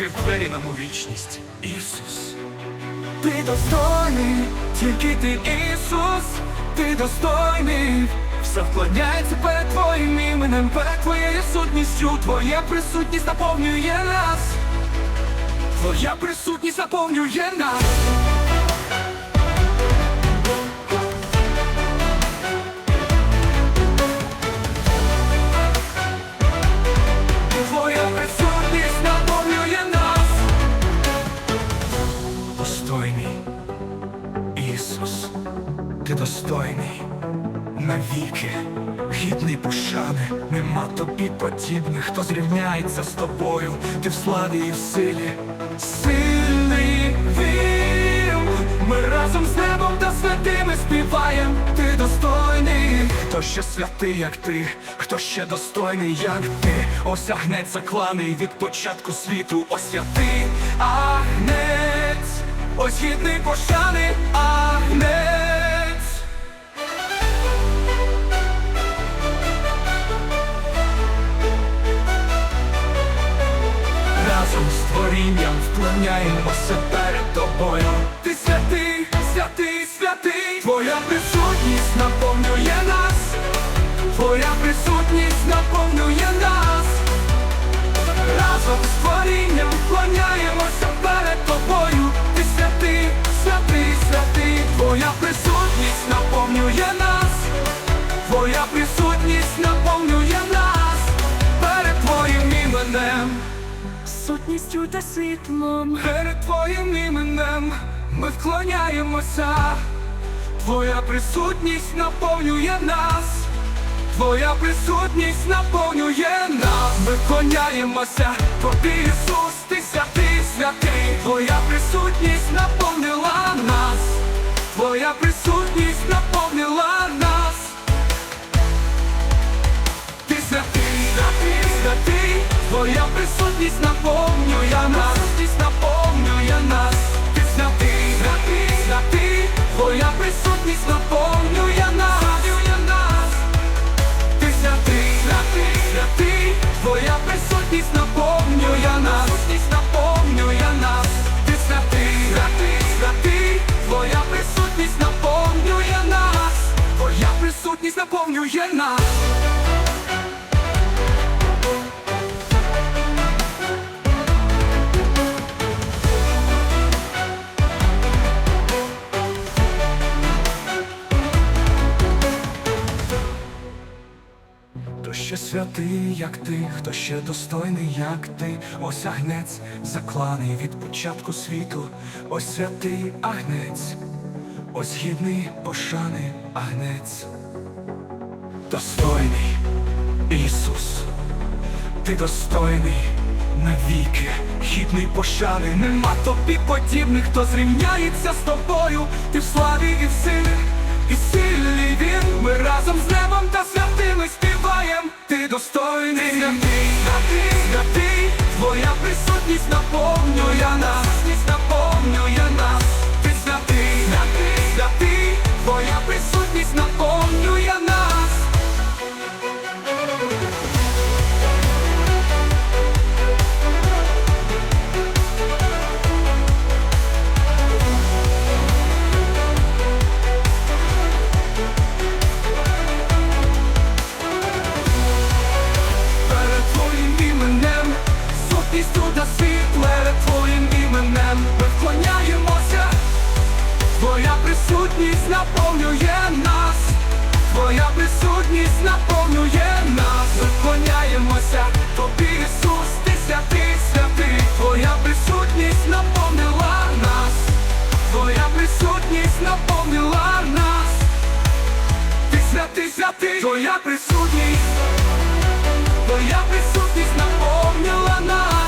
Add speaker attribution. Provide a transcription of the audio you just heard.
Speaker 1: відкрив нам у вічність. Ісус.
Speaker 2: Ти достойний, тільки ти Ісус, ти достойний. Все вкладається перед твоїм іменем, перед твоєю сутністю, твоя присутність наповнює нас. Твоя присутність наповнює нас. Навіки, гідний пошани, нема тобі подібних, хто зрівняється з тобою, ти в славі і в силі, сильний він, ми разом з небом та святими співаєм, ти достойний, хто ще святий, як ти, хто ще достойний, як ти, осягнеться кланий від початку світу, ось святий агнець. Ось гідний пошани агнець. Творінням вклоняємося перед тобою. Ти святий, святий, святий, твоя присутність наповнює нас, твоя присутність наповнює нас. Разом з творінням вклоняємося сутністю та світлом, перед твоїм іменем ми вклоняємося, твоя присутність наповнює нас. Твоя присутність наповнює нас, ми вклоняємося, тобі Ісус, ти святий, святий, Твоя присутність наповнила нас, Твоя присутність наповнила нас. Ти святий, святий, святий, Твоя присутність наповнює наповнює нас. Хто ще святий, як ти, хто ще достойний, як ти, ось агнець, закланий від початку світу, ось святий агнець, ось гідний пошани агнець, достойний Ісус, ти достойний навіки, гідний пошани, нема тобі подібних, хто зрівняється з тобою, ти в славі і в силі, і сильний він, ми разом з небом та святими співаєм, ти достойний, святий, святий, святий, твоя присутність наповнює нас, наповнює нас, ти святий, святий, святий, твоя присутність наповнює присутність наповнює нас, ми тобі Ісус, ти святий, святий, твоя присутність наповнила нас, твоя присутність наповнила нас, ти святий, святий, твоя присутність. Твоя присутність наповнила нас,